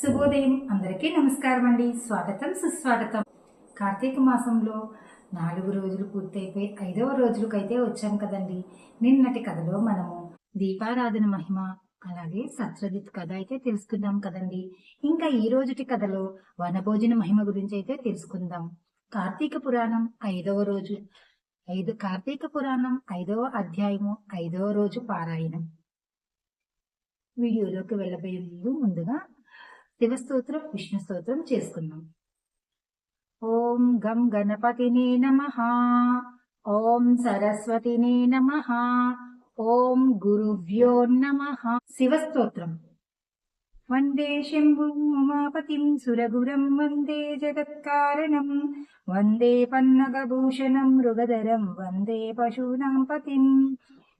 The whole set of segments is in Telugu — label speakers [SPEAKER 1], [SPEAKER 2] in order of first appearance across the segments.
[SPEAKER 1] శుభోదయం అందరికీ నమస్కారం అండి స్వాగతం సుస్వాగతం. కార్తీక మాసంలో నాలుగు రోజులు పూర్తయిపోయి ఐదవ రోజులకైతే వచ్చాం కదండి. నిన్నటి కథలో మనము దీపారాధన మహిమ అలాగే సత్రజిత్ కథ అయితే తెలుసుకుందాం కదండి. ఇంకా ఈ రోజుటి కథలో వనభోజన మహిమ గురించి అయితే తెలుసుకుందాం. కార్తీక పురాణం ఐదవ రోజు ఐదు కార్తీక పురాణం ఐదవ అధ్యాయము ఐదవ రోజు పారాయణం. వీడియోలోకి వెళ్ళబోయే ముందు ముందుగా శివస్తోత్రం విష్ణు స్తోత్రం చేసుకుందాం ఓం గం గణపతినే నమ. ఓం సరస్వతినే నమ. ఓం గురుభ్యో నమ. శివస్తోత్రం. వందే శంభుం ఉమాపతిం సురగురం వందే జగత్కారణం. వందే పన్నగభూషణం మృగధరం వందే పశూనాం పతిం.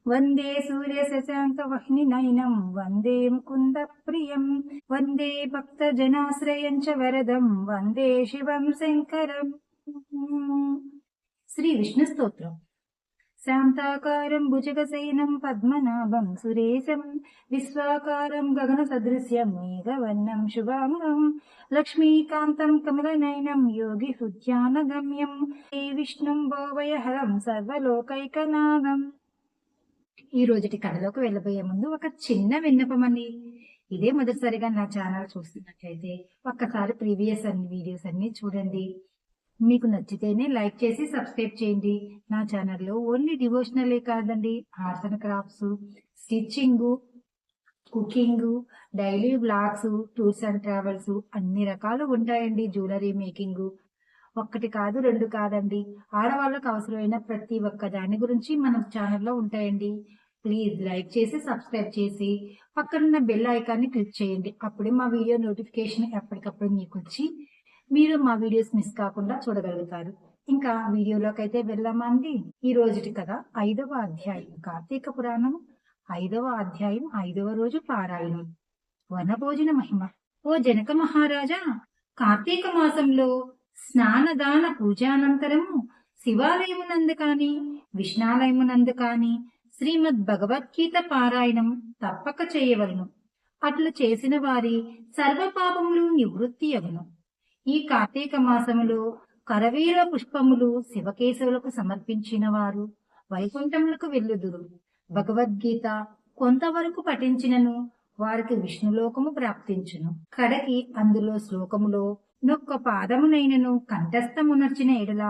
[SPEAKER 1] వందే సూర్య శశాంక వహ్ని నయనం వందే ముకుంద ప్రియం వందే భక్త జనాశ్రయం చ వరదం వందే శివం శంకరం శ్రీ విష్ణు స్తోత్రం శాంతాకారం భుజగశయనం పద్మనాభం సురేశం విశ్వాకారం గగన సదృశ్యం మేఘవర్ణం శుభాంగం లక్ష్మీకాంతం కమలనయనం యోగి హృద్యానగమ్యం ఏ విష్ణుం భోవయహరం సర్వలోకైకనాథం ఈ రోజుటి కథలోకి వెళ్ళబోయే ముందు ఒక చిన్న విన్నపం అండి. ఇదే మొదటిసారిగా నా ఛానల్ చూస్తున్నట్లయితే ఒక్కసారి ప్రీవియస్ అన్ని వీడియోస్ అన్ని చూడండి. మీకు నచ్చితేనే లైక్ చేసి సబ్స్క్రైబ్ చేయండి. నా ఛానల్లో ఓన్లీ డివోషనలే కాదండి. Arts and crafts stitching cooking daily blogs tours and travels అన్ని రకాలు ఉంటాయండి. జ్యువెలరీ మేకింగ్ ఒక్కటి కాదు రెండు కాదండి. ఆడవాళ్ళకు అవసరమైన ప్రతి ఒక్క దాని గురించి మన ఛానల్లో ఉంటాయండి. ప్లీజ్ లైక్ చేసి సబ్స్క్రైబ్ చేసి పక్కనున్న బెల్ ఐకాన్ని క్లిక్ చేయండి. అప్పుడే మా వీడియో నోటిఫికేషన్ ఎప్పటికప్పుడు మీకు వచ్చి మీరు మా వీడియోస్ మిస్ కాకుండా చూడగలుగుతారు. ఇంకా వీడియోలోకి అయితే వెళ్ళామా అండి? ఈ రోజుటి కథ ఐదవ అధ్యాయం. కార్తీక పురాణం ఐదవ అధ్యాయం ఐదవ రోజు పారాయణం. వనభోజన మహిమ. ఓ జనక మహారాజా కార్తీక మాసంలో స్నానదాన పూజానంతరము శివాలయమునందు కాని విష్ణాలయమునందు కాని శ్రీమద్ భగవద్గీత పారాయణం తప్పక చేయవలను. అట్లు చేసిన వారి సర్వపాపములు నివృత్తి అగును. ఈ కార్తీక మాసములో కరవీర పుష్పములు శివకేశవులకు సమర్పించిన వారు వైకుంఠములకు వెళ్ళుదురు. భగవద్గీత కొంతవరకు పఠించినను వారికి విష్ణులోకము ప్రాప్తించును. కడకి అందులో శ్లోకములో నొక్క పాదమునైనను కంఠస్థమునర్చిన ఎడల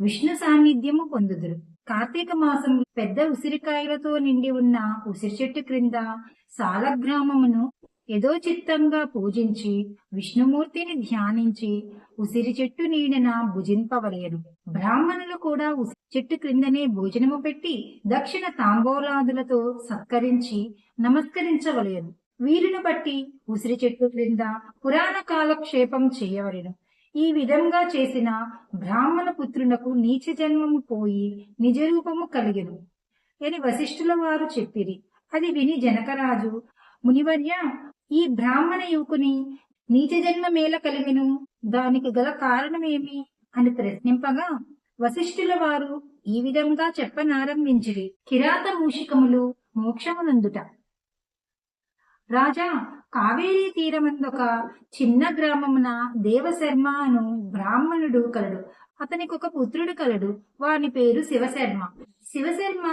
[SPEAKER 1] విష్ణు సాన్నిధ్యము పొందుదురు. కార్తీక మాసం పెద్ద ఉసిరికాయలతో నిండి ఉన్న ఉసిరి చెట్టు క్రింద సాలగ్రామమును యథోచిత్తంగా పూజించి విష్ణుమూర్తిని ధ్యానించి ఉసిరి చెట్టు నీడన భుజింపవలయను బ్రాహ్మణులు కూడా ఉసిరి చెట్టు క్రిందనే భోజనము పెట్టి దక్షిణ తాంబూలాదులతో సత్కరించి నమస్కరించవలయను వీలును బట్టి ఉసిరి చెట్టు క్రింద పురాణ కాలక్షేపం చేయవలెను. ఈ విధంగా చేసిన బ్రాహ్మణ పుత్రునకు నీచ జన్మము పోయి నిజరూపము కలిగెను. అని వశిష్ఠుల వారు చెప్పిరి. అది విని జనకరాజు మునివర్య ఈ బ్రాహ్మణ యువకుని నీచ జన్మ మేల కలిగెను. దానికి గల కారణమేమి? అని ప్రశ్నింపగా వశిష్ఠుల వారు ఈ విధంగా చెప్పనారంభించిరి. కిరాత మూషికములు మోక్షమునందుట. రాజా కావేరీ తీరమందొక చిన్న గ్రామమున దేవశర్మ అను బ్రాహ్మణుడు కలడు. అతనికి ఒక పుత్రుడు కలడు. వాని పేరు శివశర్మ. శివశర్మ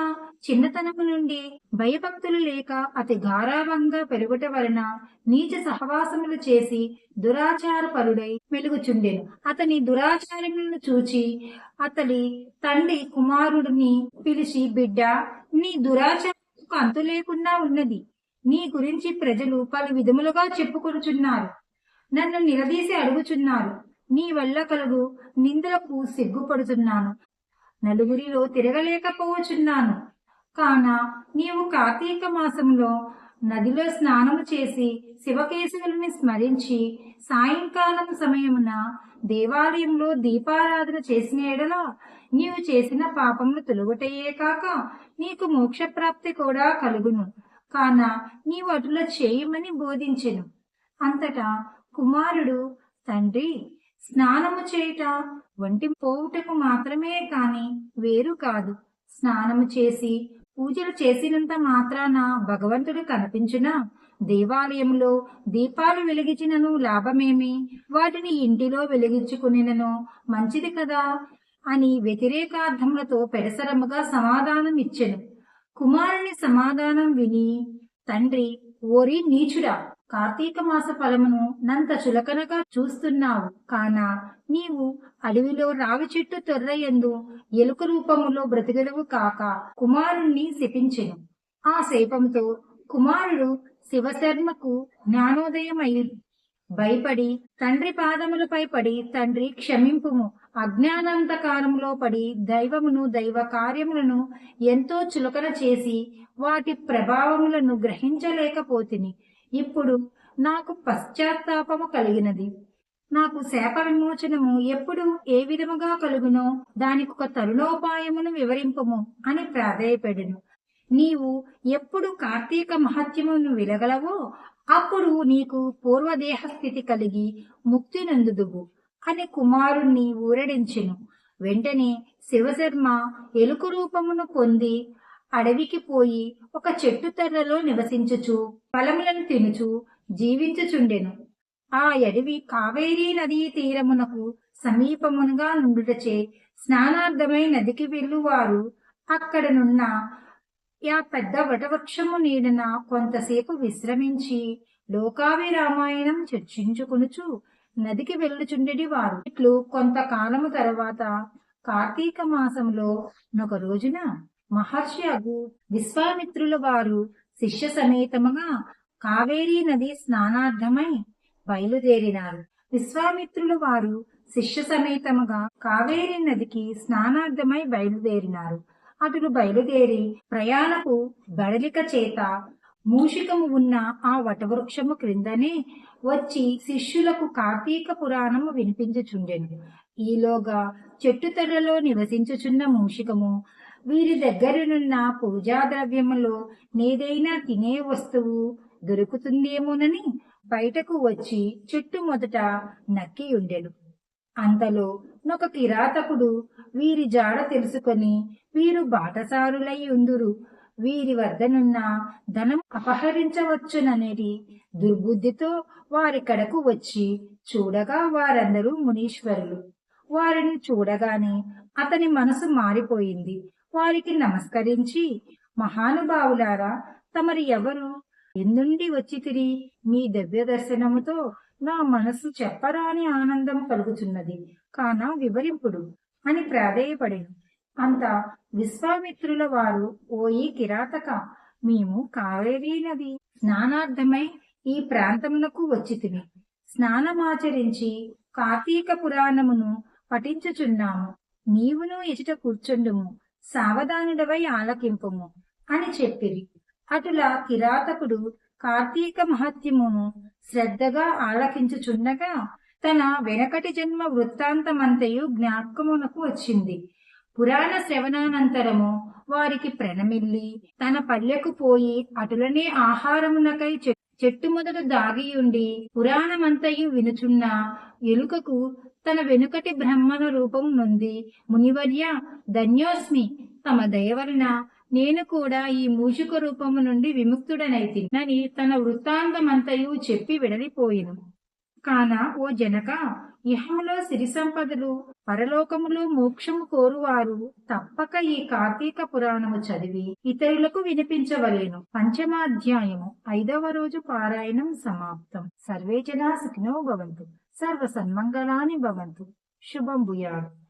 [SPEAKER 1] చిన్నతనము నుండి భయభక్తులు లేక అతి గారాభంగా పెరుగుట వలన నీచ సహవాసములు చేసి దురాచార పరుడై వెలుగుచుండెను అతని దురాచారములను చూచి అతడి తండ్రి కుమారుడిని పిలిచి బిడ్డ నీ దురాచారకు అంతు లేకుండా ఉన్నది. నీ గురించి ప్రజలు పలు విధములుగా చెప్పుకొనుచున్నారు. నన్ను నిలదీసి అడుగుచున్నారు. నీ వల్ల కలుగు నిందలకు సిగ్గుపడుతున్నాను నలుగురిలో తిరగలేకపోవచున్నాను కాన నీవు కార్తీక మాసంలో నదిలో స్నానము చేసి శివకేశవులని స్మరించి సాయంకాలం సమయమున దేవాలయంలో దీపారాధన చేసిన ఎడల నీవు చేసిన పాపములు తొలుగుటయే కాక నీకు మోక్షప్రాప్తి కూడా కలుగును. కాన నీవు అటుల చేయమని బోధించెను. అంతటా కుమారుడు తండ్రి స్నానము చేయుట వంటి పోవుటకు మాత్రమే కాని వేరు కాదు. స్నానము చేసి పూజలు చేసినంత మాత్రాన భగవంతుడు కనిపించునా? దేవాలయంలో దీపాలు వెలిగించినను లాభమేమి? వాటిని ఇంటిలో వెలిగించుకునేనను మంచిది కదా? అని వ్యతిరేకార్థములతో పెడసరముగా సమాధానం ఇచ్చెను కుమారుని సమాధానం విని తండ్రి ఓరి నీచుడా కార్తీక మాస ఫలమును నంత చులకనగా చూస్తున్నావు. కాన నీవు అడవిలో రావి చెట్టు తొర్రయందు ఎలుక రూపములో బ్రతిగలవు కాక కుమారుణ్ణి శపించెను. ఆ శైపంతో కుమారుడు శివశర్మకు జ్ఞానోదయమై భయపడి తండ్రి పాదములపై పడి తండ్రి క్షమింపుము. అజ్ఞానాంతకారంలో పడి దైవమును దైవ కార్యములను ఎంతో చులకన చేసి వాటి ప్రభావములను గ్రహించలేకపోతిని. ఇప్పుడు నాకు పశ్చాత్తాపము కలిగినది. నాకు శాప విమోచనము ఎప్పుడు ఏ విధముగా కలుగునో దానికొక తరుణోపాయమును వివరింపము అని ప్రాధేయపెడెను. నీవు ఎప్పుడు కార్తీక మహత్యమును విలగలవో అప్పుడు నీకు పూర్వదేహ స్థితి కలిగి ముక్తి నందుదువు. అని కుమారుణ్ణి ఊరడించెను. వెంటనే శివశర్మ ఎలుకు రూపమును పొంది అడవికి పోయి ఒక చెట్టు తెర్రలో నివసించుచు ఫలములను తినుచు జీవించుచుండెను. ఆ అడవి కావేరీ నదీ తీరమునకు సమీపమునుగా నుండుటచే స్నానార్థమై నదికి వెళ్ళువారు. అక్కడనున్న ఆ పెద్ద వటవృక్షము నీడన కొంతసేపు విశ్రమించి లోకావి రామాయణం చర్చించుకునుచు నదికి వెళ్ళుచుండెడి వారు. ఇట్లు కొంతకాలము తర్వాత కార్తీక మాసంలో ఒక రోజున మహర్షి అగు విశ్వామిత్రుల వారు శిష్య సమేతముగా కావేరీ నది స్నానార్థమై బయలుదేరినారు. విశ్వామిత్రుల వారు శిష్య సమేతముగా కావేరీ నదికి స్నానార్థమై బయలుదేరినారు. అతడు బయలుదేరి ప్రయాణపు బడలిక చేత మూషికము ఉన్న ఆ వటవృక్షము క్రిందనే వచ్చి శిష్యులకు కార్తీక పురాణము వినిపించుచుండెను. ఈలోగా చెట్టు తెరలో నివసించుచున్న మూషికము వీరి దగ్గరనున్న పూజా ద్రవ్యములో నేదైనా తినే వస్తువు దొరుకుతుందేమోనని బయటకు వచ్చి చెట్టు మొదట నక్కి ఉండెను అంతలో నొక కిరాతకుడు వీరి జాడ తెలుసుకొని వీరు బాటసారులై ఉందురు. వీరి వద్దనున్న ధనం అపహరించవచ్చుననేది దుర్బుద్ధితో వారికడకు వచ్చి చూడగా వారందరూ మునీశ్వరులు. వారిని చూడగానే అతని మనసు మారిపోయింది. వారికి నమస్కరించి మహానుభావులారా తమరు ఎవరు? ఎందుండి వచ్చి తిరి మీ దివ్య దర్శనముతో నా మనసు చెప్పరాని ఆనందం కలుగుతున్నది. కాన వివరింపుడు. అని ప్రాధేయపడెను. అంత విశ్వామిత్రుల వారు ఓయి కిరాతక. మేము కావేరీ నది స్నానార్థమై ఈ ప్రాంతమునకు వచ్చితిమి. స్నానమాచరించి కార్తీక పురాణమును పఠించుచున్నాము. నీవును ఎచిట కూర్చుండుము. సావధానుడవై ఆలకింపుము. అని చెప్పిరి. అటులా కిరాతకుడు కార్తీక మహత్యమును శ్రద్ధగా ఆలకించుచుండగా తన వెనకటి జన్మ వృత్తాంతమంతయు జ్ఞాపకమునకు వచ్చింది. పురాణ శ్రవణానంతరము వారికి ప్రణమిల్లి తన పల్లెకు పోయి అటులనే ఆహారమునకై చె- చెట్టు మొదట దాగియుండి పురాణమంతయు వినుచున్న ఎలుకకు తన వెనుకటి బ్రహ్మణ రూపం నుండి మునివర్య ధన్యోస్మి తమ దయవలన నేను కూడా ఈ మూషిక రూపము నుండి విముక్తుడనైతినని తన వృత్తాంతమంతయు చెప్పి విడలిపోయిను కాన ఓ జనక ఇహములో సిరి సంపదలు పరలోకములో మోక్షము కోరువారు తప్పక ఈ కార్తీక పురాణము చదివి ఇతరులకు వినిపించవలేను. పంచమాధ్యాయము ఐదవ రోజు పారాయణం సమాప్తం. సర్వే జనా సుఖినో భవంతు. సర్వ సన్మంగళాని భవంతు. శుభం భూయాలు